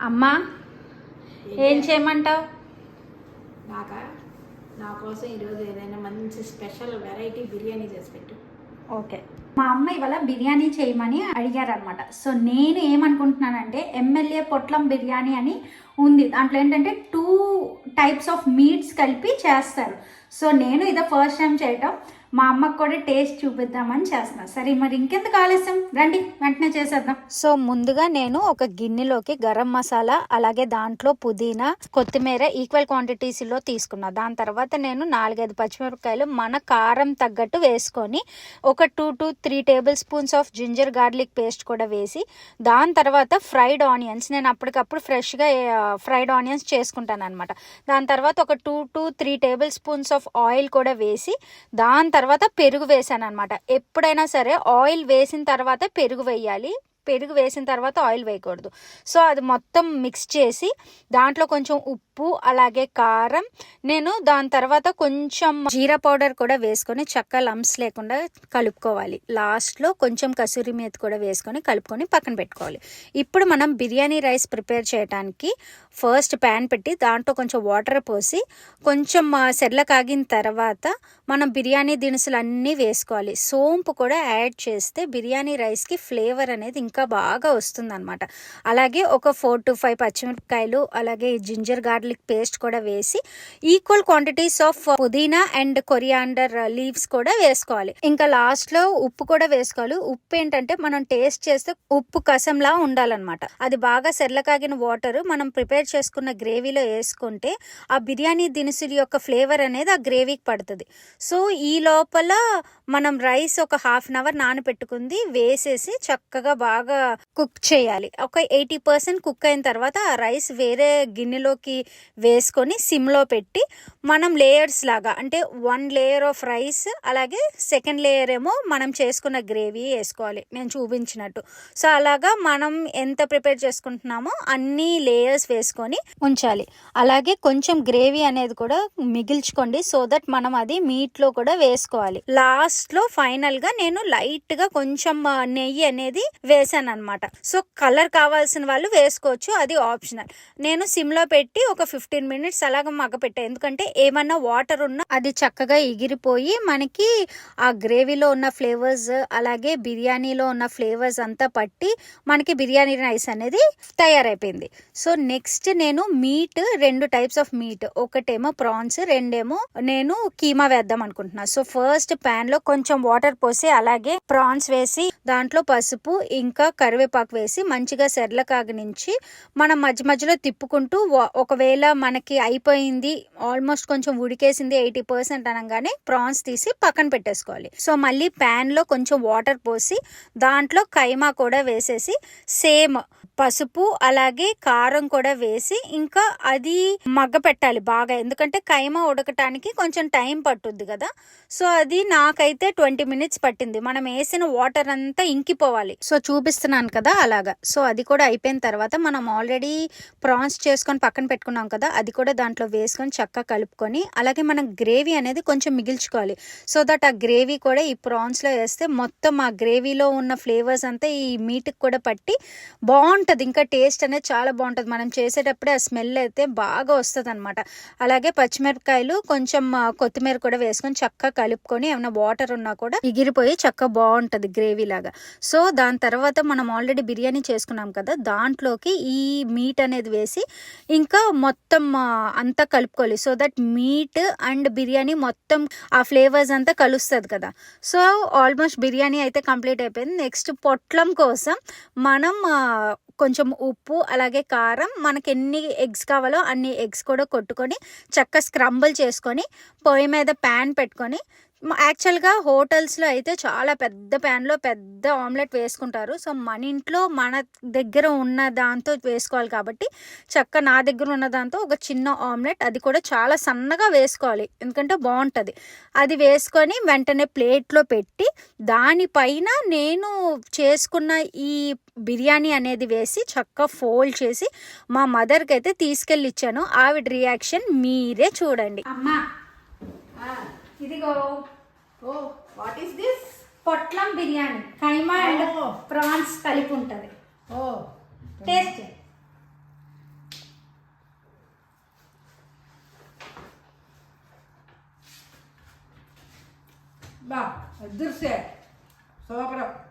అమ్మా ఏం చేయమంటావు? నాకా? నా కోసం ఈరోజు ఏదైనా మంచి స్పెషల్ వెరైటీ బిర్యానీ చేసి పెట్టు. ఓకే. మా అమ్మ ఇవాళ బిర్యానీ చేయమని అడిగారనమాట సో నేను ఏమనుకుంటున్నానంటే ఎమ్మెల్యే పొట్లం బిర్యానీ అని ఉంది. దాంట్లో ఏంటంటే టూ టైప్స్ ఆఫ్ మీట్స్ కలిపి చేస్తారు. సో నేను ఇదే ఫస్ట్ టైం చేయటం. మా అమ్మకు కూడా టేస్ట్ చూపిద్దామని చేస్తున్నా. సరే మరి ఇంకెందుకు ఆలస్యం? రండి వెంటనే చేసేద్దాం. సో ముందుగా నేను ఒక గిన్నెలోకి గరం మసాలా అలాగే దాంట్లో పుదీనా కొత్తిమీర ఈక్వల్ క్వాంటిటీస్లో తీసుకున్నా. దాని తర్వాత నేను నాలుగైదు పచ్చిమిరపకాయలు మన కారం తగ్గట్టు వేసుకొని ఒక two to three tablespoons of ginger garlic paste కూడా వేసి దాని తర్వాత ఫ్రైడ్ ఆనియన్స్ నేను అప్పటికప్పుడు ఫ్రెష్గా ఫ్రైడ్ ఆనియన్స్ చేసుకుంటాను అనమాట దాని తర్వాత ఒక two to three tablespoons of oil కూడా వేసి దాని తర్వాత పెరుగు వేసాను అనమాట ఎప్పుడైనా సరే ఆయిల్ వేసిన తర్వాత పెరుగు వేయాలి. పెరుగు వేసిన తర్వాత ఆయిల్ వేయకూడదు. సో అది మొత్తం మిక్స్ చేసి దాంట్లో కొంచెం ఉప్పు ఉప్పు అలాగే కారం. నేను దాని తర్వాత కొంచెం జీరా పౌడర్ కూడా వేసుకొని చక్క లంప్స్ లేకుండా కలుపుకోవాలి. లాస్ట్లో కొంచెం కసూరి మేతి కూడా వేసుకొని కలుపుకొని పక్కన పెట్టుకోవాలి. ఇప్పుడు మనం బిర్యానీ రైస్ ప్రిపేర్ చేయడానికి ఫస్ట్ ప్యాన్ పెట్టి దాంట్లో కొంచెం వాటర్ పోసి కొంచెం సెర్ల కాగిన తర్వాత మనం బిర్యానీ దినుసులు అన్నీ వేసుకోవాలి. సోంపు కూడా యాడ్ చేస్తే బిర్యానీ రైస్కి ఫ్లేవర్ అనేది ఇంకా బాగా వస్తుంది అనమాట అలాగే ఒక ఫోర్ టు ఫైవ్ పచ్చిమిరపకాయలు అలాగే జింజర్ గార్లిక్ పేస్ట్ కూడా వేసి equal quantities of pudina and coriander leaves కూడా వేసుకోవాలి. ఇంకా లాస్ట్లో ఉప్పు కూడా వేసుకోవాలి. ఉప్పు ఏంటంటే మనం టేస్ట్ చేస్తే ఉప్పు కసంలా ఉండాలన్నమాట. అది బాగా సెర్లకాగిన వాటర్ మనం ప్రిపేర్ చేసుకున్న గ్రేవీలో వేసుకుంటే ఆ బిర్యానీ దినుసుల యొక్క ఫ్లేవర్ అనేది ఆ గ్రేవీకి పడుతుంది. సో ఈ లోపల మనం రైస్ ఒక హాఫ్ అన్ అవర్ నానబెట్టుకుంది వేసేసి చక్కగా బాగా కుక్ చేయాలి. ఒక ఎయిటీ పర్సెంట్ కుక్ అయిన తర్వాత ఆ రైస్ వేరే గిన్నెలోకి వేసుకొని సిమ్లో పెట్టి మనం లేయర్స్ లాగా అంటే వన్ లేయర్ ఆఫ్ రైస్ అలాగే సెకండ్ లేయర్ ఏమో మనం చేసుకున్న గ్రేవీ వేసుకోవాలి నేను చూపించినట్టు. సో అలాగా మనం ఎంత ప్రిపేర్ చేసుకుంటున్నామో అన్ని లేయర్స్ వేసుకొని ఉంచాలి. అలాగే కొంచెం గ్రేవీ అనేది కూడా మిగిల్చుకోండి సో దట్ మనం అది మీట్లో కూడా వేసుకోవాలి. లాస్ట్లో ఫైనల్గా నేను లైట్గా కొంచెం నెయ్యి అనేది వేసాను అనమాట సో కలర్ కావాల్సిన వాళ్ళు వేసుకోవచ్చు అది ఆప్షనల్ నేను సిమ్లో పెట్టి ఒక ఒక ఫిఫ్టీన్ మినిట్స్ అలాగ మగ్గ ఎందుకంటే ఏమన్నా వాటర్ ఉన్నా అది చక్కగా ఎగిరిపోయి మనకి ఆ గ్రేవీలో ఉన్న ఫ్లేవర్స్ అలాగే బిర్యానీలో ఉన్న ఫ్లేవర్స్ అంతా పట్టి మనకి బిర్యానీ రైస్ అనేది తయారైపోయింది. సో నెక్స్ట్ నేను మీట్ రెండు టైప్స్ ఆఫ్ మీట్ ఒకటేమో ప్రాన్స్ రెండేమో నేను కీమా వేద్దాం అనుకుంటున్నా. సో ఫస్ట్ ప్యాన్లో కొంచెం వాటర్ పోసి అలాగే ప్రాన్స్ వేసి దాంట్లో పసుపు ఇంకా కరివేపాకు వేసి మంచిగా సెర్ల కాగనించి మనం మధ్య మధ్యలో తిప్పుకుంటూ ఒకవేళ ఒకవేళ మనకి అయిపోయింది ఆల్మోస్ట్ కొంచెం ఉడికేసింది ఎయిటీ పర్సెంట్ అనగానే ప్రాన్స్ తీసి పక్కన పెట్టేసుకోవాలి. సో మళ్ళీ ప్యాన్లో కొంచెం వాటర్ పోసి దాంట్లో కైమా కూడా వేసేసి సేమ్ పసుపు అలాగే కారం కూడా వేసి ఇంకా అది మగ్గ పెట్టాలి బాగా. ఎందుకంటే కైమ ఉడకటానికి కొంచెం టైం పట్టుద్ది కదా. సో అది నాకైతే ట్వంటీ మినిట్స్ పట్టింది. మనం వేసిన వాటర్ అంతా ఇంకిపోవాలి. సో చూపిస్తున్నాను కదా అలాగా. సో అది కూడా అయిపోయిన తర్వాత మనం ఆల్రెడీ ప్రాన్స్ చేసుకొని పక్కన పెట్టుకున్నాం కదా అది కూడా దాంట్లో వేసుకొని చక్కగా కలుపుకొని అలాగే మనం గ్రేవీ అనేది కొంచెం మిగిల్చుకోవాలి. సో దట్ ఆ గ్రేవీ కూడా ఈ ప్రాన్స్లో వేస్తే మొత్తం ఆ గ్రేవీలో ఉన్న ఫ్లేవర్స్ అంతా ఈ మీట్కి కూడా పట్టి బాగుంటుంది. ఇంకా టేస్ట్ అనేది చాలా బాగుంటుంది. మనం చేసేటప్పుడే ఆ స్మెల్ అయితే బాగా వస్తుంది అనమాట అలాగే పచ్చిమిరపకాయలు కొంచెం కొత్తిమీర కూడా వేసుకొని చక్కగా కలుపుకొని ఏమైనా వాటర్ ఉన్నా కూడా ఎగిరిపోయి చక్కగా బాగుంటుంది గ్రేవీ లాగా. సో దాని తర్వాత మనం ఆల్రెడీ బిర్యానీ చేసుకున్నాం కదా దాంట్లోకి ఈ మీట్ అనేది వేసి ఇంకా మొత్తం అంతా కలుపుకోవాలి. So that meat and biryani మొత్తం ఆ ఫ్లేవర్స్ అంతా కలుస్తుంది కదా. సో ఆల్మోస్ట్ బిర్యానీ అయితే కంప్లీట్ అయిపోయింది. నెక్స్ట్ పొట్లం కోసం మనం కొంచెం ఉప్పు అలాగే కారం మనకి ఎన్ని ఎగ్స్ కావాలో అన్ని ఎగ్స్ కూడా కొట్టుకొని చక్క స్క్రంబుల్ చేసుకొని పొయ్యి మీద ప్యాన్ పెట్టుకొని యాక్చువల్గా హోటల్స్లో అయితే చాలా పెద్ద ప్యాన్లో పెద్ద ఆమ్లెట్ వేసుకుంటారు. సో మన ఇంట్లో మన దగ్గర ఉన్న దాంతో వేసుకోవాలి కాబట్టి చక్క నా దగ్గర ఉన్న దాంతో ఒక చిన్న ఆమ్లెట్ అది కూడా చాలా సన్నగా వేసుకోవాలి. ఎందుకంటే బాగుంటుంది. అది వేసుకొని వెంటనే ప్లేట్లో పెట్టి దానిపైన నేను చేసుకున్న ఈ బిర్యానీ అనేది వేసి చక్క ఫోల్డ్ చేసి మా మదర్కి అయితే తీసుకెళ్ళి ఇచ్చాను. ఆవిడ రియాక్షన్ మీరే చూడండి. అమ్మా! ఇదిగో ఓ వాట్ ఈస్ దిస్ పొట్లం బిర్యానీ. కైమా అండ్ ప్రాన్స్ కలిపి ఉంటుంది. ఓ. టేస్ట్ బా ఎదురుసే. సూపర్.